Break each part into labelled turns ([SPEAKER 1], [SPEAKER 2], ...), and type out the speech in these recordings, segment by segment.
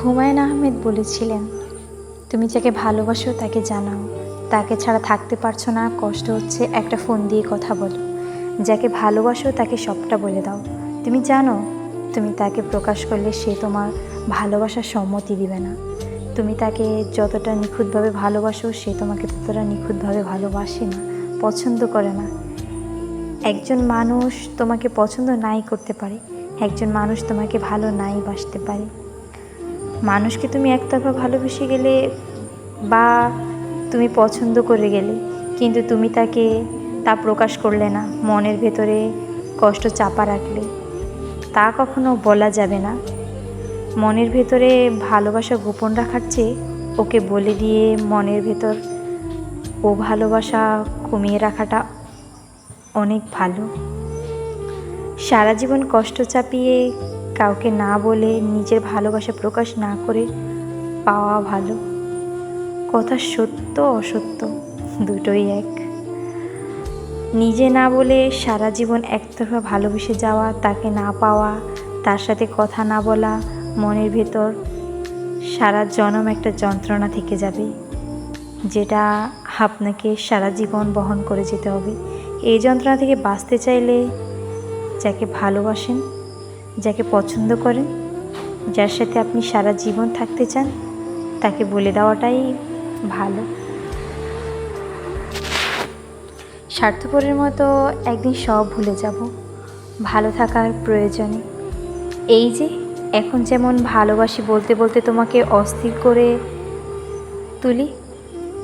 [SPEAKER 1] হুমায়ুন আহমেদ বলেছিলেন, তুমি যাকে ভালোবাসো তাকে জানাও। তাকে ছাড়া থাকতে পারছ না, কষ্ট হচ্ছে একটা ফোন দিয়ে কথা বলো। যাকে ভালোবাসো তাকে সবটা বলে দাও। তুমি জানো, তুমি তাকে প্রকাশ করলে সে তোমার ভালোবাসার সম্মতি দিবে না। তুমি তাকে যতটা নিখুঁতভাবে ভালোবাসো, সে তোমাকে ততটা নিখুঁতভাবে ভালোবাসে না, পছন্দ করে না। একজন মানুষ তোমাকে পছন্দ নাই করতে পারে, একজন মানুষ তোমাকে ভালো নাই বাসতে পারে। মানুষকে তুমি একতরফা ভালোবেসে গেলে বা তুমি পছন্দ করে গেলে, কিন্তু তুমি তাকে তা প্রকাশ করলে না, মনের ভেতরে কষ্ট চাপা রাখলে। তা কখনো বলা যাবে না। মনের ভেতরে ভালোবাসা গোপন রাখার চেয়ে ওকে বলে দিয়ে মনের ভেতর ও ভালোবাসা কমিয়ে রাখাটা অনেক ভালো। সারা জীবন কষ্ট চাপিয়ে কাউকে না বলে নিজের ভালোবাসা প্রকাশ না করে পাওয়া ভালো। কথা সত্য, অসত্য, দুটোই এক। নিজে না বলে সারা জীবন একতরফা ভালোবেসে যাওয়া, তাকে না পাওয়া, তার সাথে কথা না বলা, মনের ভেতর সারা জনম একটা যন্ত্রণা থেকে যাবে, যেটা আপনাকে সারা জীবন বহন করে যেতে হবে। এই যন্ত্রণা থেকে বাঁচতে চাইলে যাকে ভালোবাসেন যাকে পছন্দ করেন, যার সাথে আপনি সারা জীবন থাকতে চান, তাকে বলে দেওয়াটাই ভালো। স্বার্থপরের মতো একদিন সব ভুলে যাব, ভালো থাকার প্রয়োজনে। এই যে, এখন যেমন ভালোবাসি বলতে বলতে তোমাকে অস্থির করে তুলি,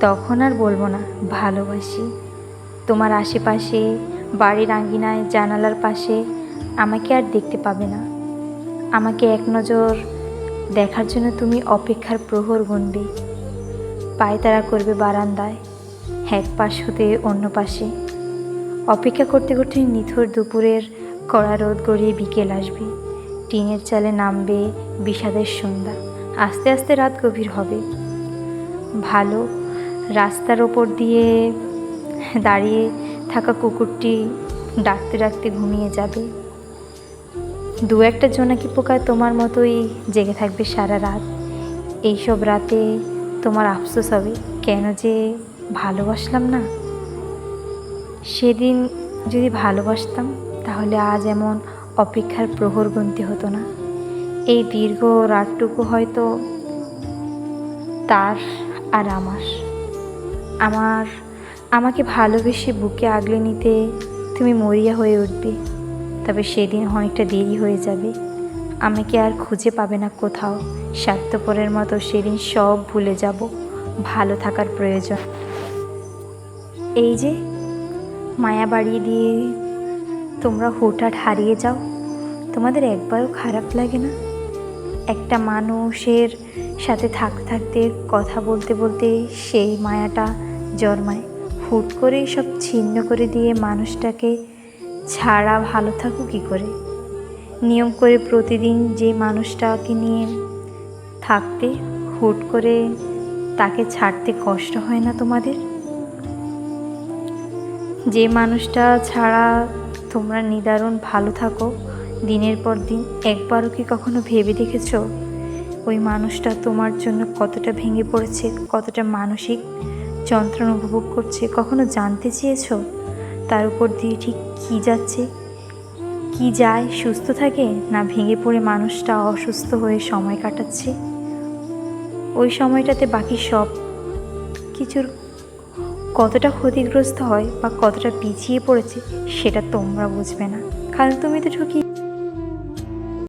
[SPEAKER 1] তখন আর বলব না, ভালোবাসি। তোমার আশেপাশে, বাড়ির আঙ্গিনায়, জানালার পাশে আমাকে আর দেখতে পাবে না। আমাকে এক নজর দেখার জন্য তুমি অপেক্ষার প্রহর গুনবে। পায়তারা করবে বারান্দায়, এক পাশ হতে অন্য পাশে। অপেক্ষা করতে করতে নিথর দুপুরের কড়া রোদ গড়িয়ে বিকেল আসবে। টিনের চালে নামবে বিষাদের সন্ধ্যা। আস্তে আস্তে রাত গভীর হবে। ভালো রাস্তার ওপর দিয়ে দাঁড়িয়ে থাকা কুকুরটি ডাকতে ডাকতে ঘুমিয়ে যাবে। দু একটা জোনাকি পোকা তোমার মতোই জেগে থাকবে সারা রাত। এইসব রাতে তোমার আফসোস হবে, কেন যে ভালোবাসলাম না? সেদিন যদি ভালোবাসতাম, তাহলে আজ এমন অপেক্ষার প্রহর গুনতে হতো না। এই দীর্ঘ রাতটুকু হয়তো তার আর আমার। আমার, আমাকে ভালোবেসে বুকে আগলে নিতে তুমি মরিয়া হয়ে উঠবে। তবে সেদিন অনেকটা দেরি হয়ে যাবে। আমাকে আর খুঁজে পাবে না কোথাও। স্বার্থপরের মতো সেদিন সব ভুলে যাব। ভালো থাকার প্রয়োজন। এই যে, মায়া বাড়িয়ে দিয়ে তোমরা হুটহাট হারিয়ে যাও। তোমাদের একবারও খারাপ লাগে না? একটা মানুষের সাথে থাকতে থাকতে, কথা বলতে বলতে সেই মায়াটা জন্মায়। হুট করে সব ছিন্ন করে দিয়ে মানুষটাকে ছাড়া ভালো থাকো কী করে? নিয়ম করে প্রতিদিন যে মানুষটাকে নিয়ে থাকতে, হুট করে তাকে ছাড়তে কষ্ট হয় না তোমাদের? যে মানুষটা ছাড়া তোমরা নিদারুণ ভালো থাকো, দিনের পর দিন একবারও কি কখনো ভেবে দেখেছ? ওই মানুষটা তোমার জন্য কতটা ভেঙে পড়েছে, কতটা মানসিক যন্ত্রণা উপভোগ করছে, কখনো জানতে চেয়েছো? তার উপর দিয়ে ঠিক কী যাচ্ছে? কি যায়? সুস্থ থাকে? না ভেঙে পড়ে মানুষটা অসুস্থ হয়ে সময় কাটাচ্ছে? ওই সময়টাতে বাকি সব কিছুর কতটা ক্ষতিগ্রস্ত হয় বা কতটা পিছিয়ে পড়েছে, সেটা তোমরা বুঝবে না। কারণ তুমি তো ঠকি